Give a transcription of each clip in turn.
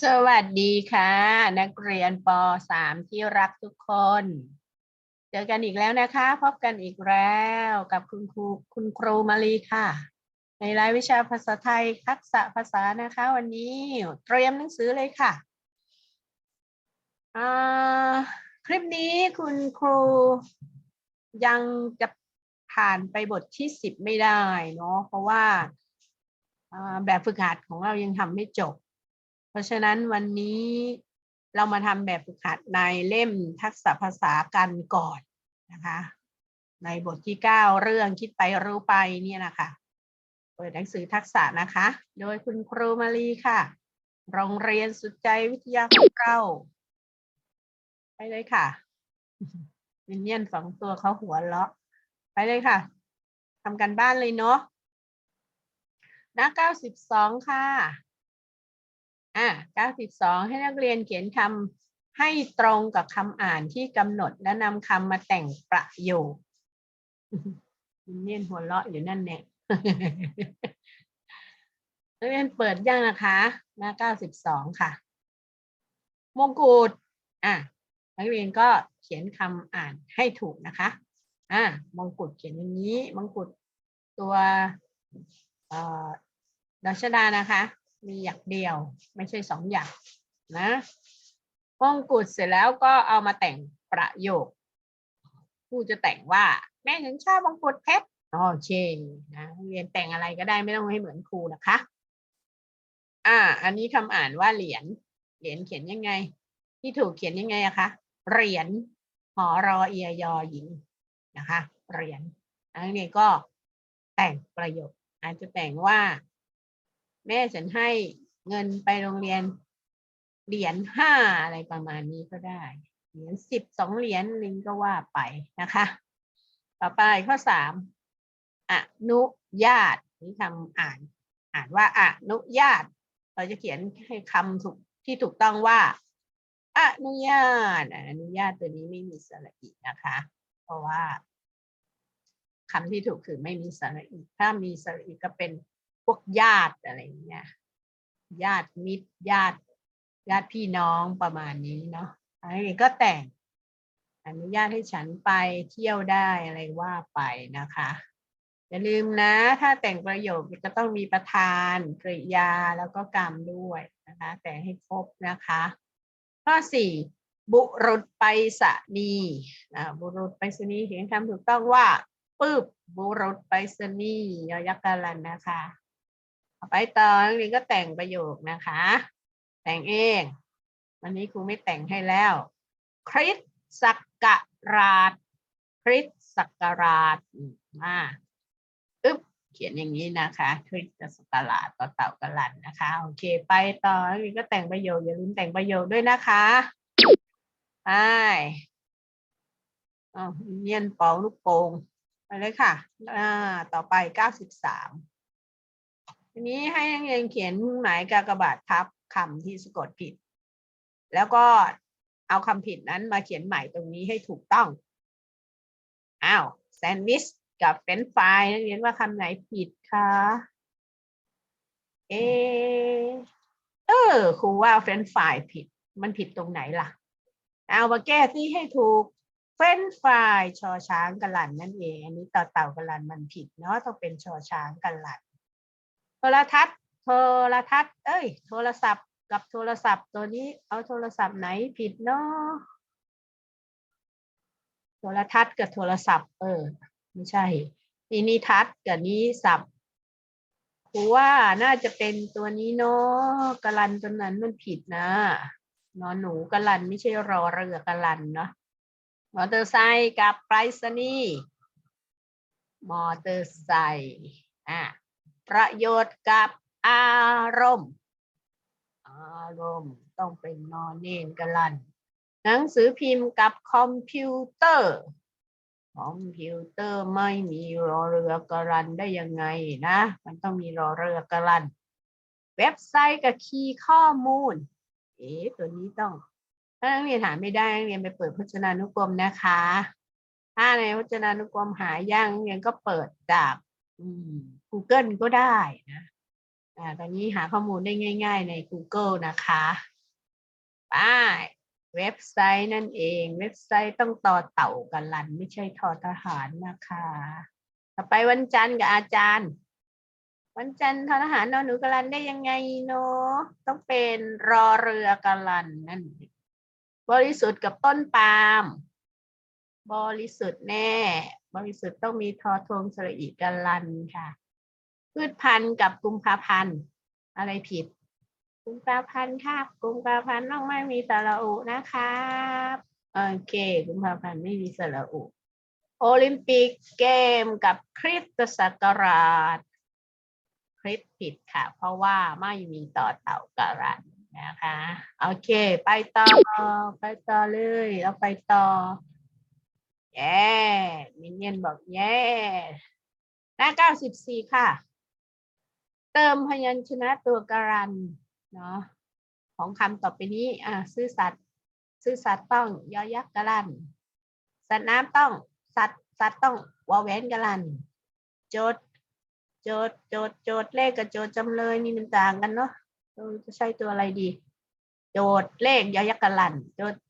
สวัสดีค่ะ นักเรียนป .3 ที่รักทุกคน เจอกันอีกแล้วนะคะ พบกันอีกแล้วกับคุณครูคุณครูมาลีค่ะ ในรายวิชาภาษาไทยทักษะภาษานะคะ วันนี้เตรียมหนังสือเลยค่ะคลิปนี้คุณครูยังจะผ่านไปบทที่สิบไม่ได้เนาะเพราะว่าแบบฝึกหัดของเรายังทำไม่จบ เพราะฉะนั้นวันนี้เรามาทำแบบฝึกหัดในเล่มทักษะภาษากันก่อนนะคะ ในบทที่เก้าเรื่องคิดไปรู้ไปเนี่ยนะคะ เปิดหนังสือทักษะนะคะ โดยคุณครูมาลีค่ะ โรงเรียนสุดใจวิทยาของเราไปเลยค่ะมินเนี่ยนสองตัวเขาหัวเราะ ไปเลยค่ะทำกันบ้านเลยเนาะหน้าเก้าสิบสองค่ะ อะ92 ให้นักเรียนเขียนคำให้ตรงกับคำอ่านที่กำหนดและนำคำมาแต่งประโยคเนียนหัวเราะอยู่นั่นแน่นักเรียนเปิดยังนะคะหน้า 92 ค่ะ มงกุฎอะนักเรียนก็เขียนคำอ่านให้ถูกนะคะ อะมงกุฎเขียนอย่างนี้มงกุฎตัวดัชดานะคะ มีอย่างเดียว ไม่ใช่สองอย่างนะมงกุฎเสร็จแล้วก็เอามาแต่งประโยคครูจะแต่งว่าแม่ฉันชอบมงกุฎเพชรโอเคนะเรียนแต่งอะไรก็ได้ไม่ต้องให้เหมือนครูนะคะ อ่า อันนี้คำอ่านว่าเหรียญเหรียญเขียนยังไง ที่ถูกเขียนยังไงอะคะเหรียญหอรอเอียยอหญิงนะคะเหรียญอันนี้ก็แต่งประโยคอาจจะแต่งว่า แม่ฉันให้เงินไปโรงเรียนเหรียญห้าอะไรประมาณนี้ก็ได้ เหรียญสิบสองเหรียญลิงก็ว่าไปนะคะ ต่อไปข้อสามอนุญาตนี่คำอ่าน อ่านว่าอนุญาต เราจะเขียนให้คำถูกที่ถูกต้องว่า อนุญาตอะนุญาตตัวนี้ไม่มีสระอีนะคะ เพราะว่าคำที่ถูกคือไม่มีสระอีถ้ามีสระอีก็เป็น วกญาติอะไรอย่างเงี้ยญาติมิตรญาติญาติพี่น้องประมาณนี้เนาะอันนี้ก็แต่งอนุญาตให้ฉันไปเที่ยวได้อะไรว่าไปนะคะ อย่าลืมนะ ถ้าแต่งประโยคจะต้องมีประธานกริยาแล้วก็กรรมด้วยนะคะ แต่งให้ครบนะคะ ข้อสี่บุรุษไปสนีย์อ่าบุรุษไปสนียเขียนคำถูกต้องว่าปึ๊บบุรุษไปสนียยอยักษ์กาลันนะคะ ไปต่อนักเรียนก็แต่งประโยคนะคะ แต่งเอง วันนี้ครูไม่แต่งให้แล้ว คริสต์ศักราชคริสต์ศักราชมาอึ๊บเขียนอย่างนี้นะคะคริสต์ศักราชต่อเต่ากะลันนะคะ โอเค ไปต่อนักเรียนก็แต่งประโยคอย่าลืมแต่งประโยคด้วยนะคะไปอ๋อเนียนเป่าลูกโป่งไปเลยค่ะ อ่า ต่อไปเก้าสิบสาม ทีนี้ให้นักเรียนเขียนหมายกากบาททับคำที่สะกดผิด แล้วก็เอาคำผิดนั้นมาเขียนใหม่ตรงนี้ให้ถูกต้อง อ้าวแซนด์วิชกับเฟรนฟรายนักเรียนว่าคำไหนผิดคะเออเออครูว่าเฟรนฟรายผิด มันผิดตรงไหนล่ะ เอามาแก้ที่ให้ถูกเฟรนฟรายชอช้างกะลันนั่นเอง อันนี้ต่อเต่ากะลันมันผิดเนาะต้องเป็นชอช้างกะลัน โทรทัศน์ โทรทัศน์ เอ้ย โทรศัพท์กับโทรศัพท์ตัวนี้ เอาโทรศัพท์ไหนผิดเนาะโทรทัศน์กับโทรศัพท์ เออ ไม่ใช่ทีนี้ทัศน์กับนี้ศัพท์ครูว่าน่าจะเป็นตัวนี้เนาะกะลันตัวนั้นมันผิดนะนอนหนูกะลันไม่ใช่รอเรือกะลันเนาะมอเตอร์ไซค์กับไปรษณีย์มอเตอร์ไซค์อะ ประโยชน์กับอารมณ์ อารมณ์ต้องเป็นนอนเนนกันลัน หนังสือพิมพ์กับคอมพิวเตอร์ คอมพิวเตอร์ไม่มีรอเรือกรันได้ยังไงนะ มันต้องมีรอเรือกรัน เว็บไซต์กับคีย์ข้อมูล เอ๊ะตัวนี้ต้องถ้านักเรียนหาไม่ได้นักเรียนไปเปิดพจนานุกรมนะคะ ถ้าในพจนานุกรมหายากนักเรียนก็เปิดจาก Google ก็ได้นะอ่าตอนนี้หาข้อมูลได้ง่าย ๆ ใน Google นะคะไปเว็บไซต์นั่นเอง เว็บไซต์ต้องต่อเต่ากันลัน ไม่ใช่ทอทหารนะคะ ต่อไปวันจันทร์กับอาจารย์ วันจันทร์ทอทหารนอนหนูกลันได้ยังไงเนาะต้องเป็นรอเรือกลันนั่น บริสุทธิ์กับต้นปาล์มบริสุทธิ์แน่ บริสุทธิ์ต้องมีทอทงสระอีกลันค่ะ พืชพันธุ์กับกุมภาพันธ์อะไรผิด กุมภาพันธ์ค่ะกุมภาพันธ์ต้องไม่มีสระอุนะครับโอเคกุมภาพันธ์ไม่มีสระอุ โอลิมปิกเกมกับคริสตศักราชคริสผิดค่ะ เพราะว่าไม่มีต่อเต่าการันนะคะ โอเค ไปต่อ ไปต่อเลย เราไปต่อ เย้มินเนียนบอกเย้หน้าเก้าสิบสี่ค่ะ เติมพยัญชนะตัวการันเนาะของคำต่อไปนี้ อ่า ซื่อสัตย์ซื่อสัตย์ต้องยอยักษ์กะลัน สัตว์น้ำต้อง สัตว์สัตว์ต้องวอแหวนกะลัน โจทย์โจทย์โจทย์โจทย์เลขกับโจทย์จำเลยนี่มันต่างกันเนาะเราจะใช้ตัวอะไรดี โจทย์เลขยอยักษ์กะลัน โจทย์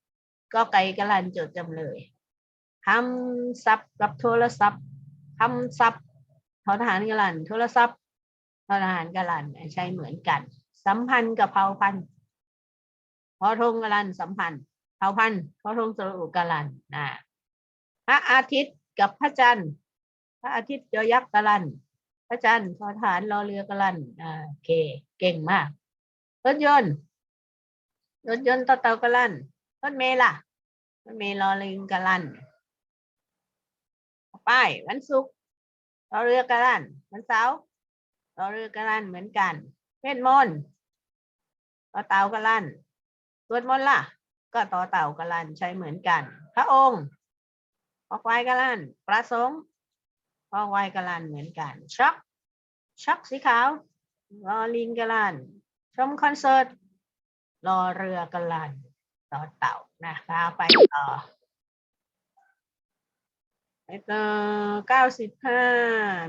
ก็ไก่กะลันโจทย์จำเลย คำศัพท์กับโทรศัพท์คำศัพท์ทอทหารกะลันโทรศัพท์ทอทหารกะลันใช้เหมือนกัน สัมพันธ์กับเผ่าพันธุ์พอทงกะลันสัมพันธ์เผ่าพันธุ์พอทงสรุกะลันนะพระอาทิตย์กับพระจันทร์ พระอาทิตย์ยอยักษ์กะลันพระจันทร์ทอทหารรอเรือกะลันอ่าโอเค เก่งมากรถยนต์รถยนต์ต่อเต่ากะลันรถเมล์ล่ะรถเมล์รอเรือกะลันต่อ ไป วันศุกร์รอเรือกระลันวันเสาร์รอเรือกระลันเหมือนกันเวทมนต์ต่อเต่ากะลันสวดมนต์ล่ะ ก็ต่อเต่ากะลันใช้เหมือนกัน พระองค์ออกไว้กระลันประสงค์ออกไว้กระลันเหมือนกันช็อกช็อกสีขาวรอลิงกระลันชมคอนเสิร์ตรอเรือกระลันต่อเต่านะคะไปต่อ ต่อเก้าสิบห้า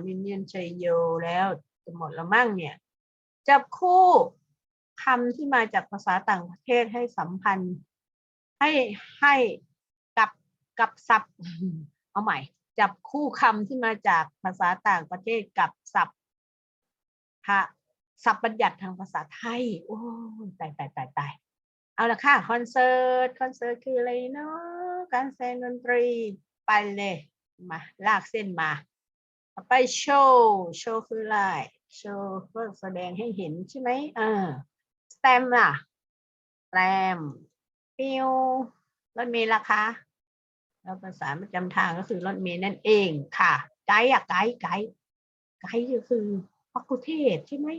มินเนียนชัยโยแล้วจะหมดแล้วมั่งเนี่ย จับคู่คำที่มาจากภาษาต่างประเทศให้สัมพันธ์ ให้ให้กับกับศัพท์ เอาใหม่ จับคู่คำที่มาจากภาษาต่างประเทศกับศัพท์พระศัพท์บัญญัติทางภาษาไทย โอ้ตายตายตายตายเอาละค่ะ คอนเสิร์ต คอนเสิร์ตคืออะไรเนาะการแสดงดนตรีไปเลย มาลากเส้นมาต่อไปโชว์โชว์คืออะไรโชว์เพื่อแสดงให้เห็นใช่ไหมเออสแตมล่ะแตมปิวรถเมล์ล่ะคะแล้วภาษาประจำทางก็คือรถเมล์นั่นเองค่ะ ไกด์อะไกด์ไกด์ไกด์ก็คือมักคุเทศใช่ไหม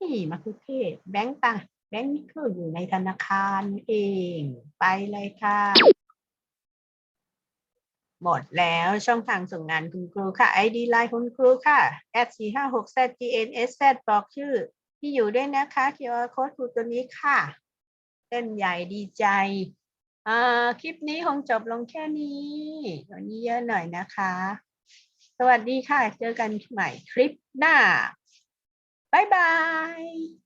นี่มักคุเทศแบงก์ต่างแบงก์นี่คืออยู่ในธนาคารเอง ไปเลยค่ะ หมดแล้วช่องทางส่งงานคุณครูค่ะ ID ไลน์คุณครูค่ะ at 4 5 6 z g n s z บอกชื่อ ที่อยู่ด้วยนะคะ QR code ครูตัวนี้ค่ะเต้นใหญ่ดีใจอ่าคลิปนี้คงจบลงแค่นี้วันนี้เยอะหน่อยนะคะ สวัสดีค่ะ เจอกันใหม่คลิปหน้า บ๊ายบาย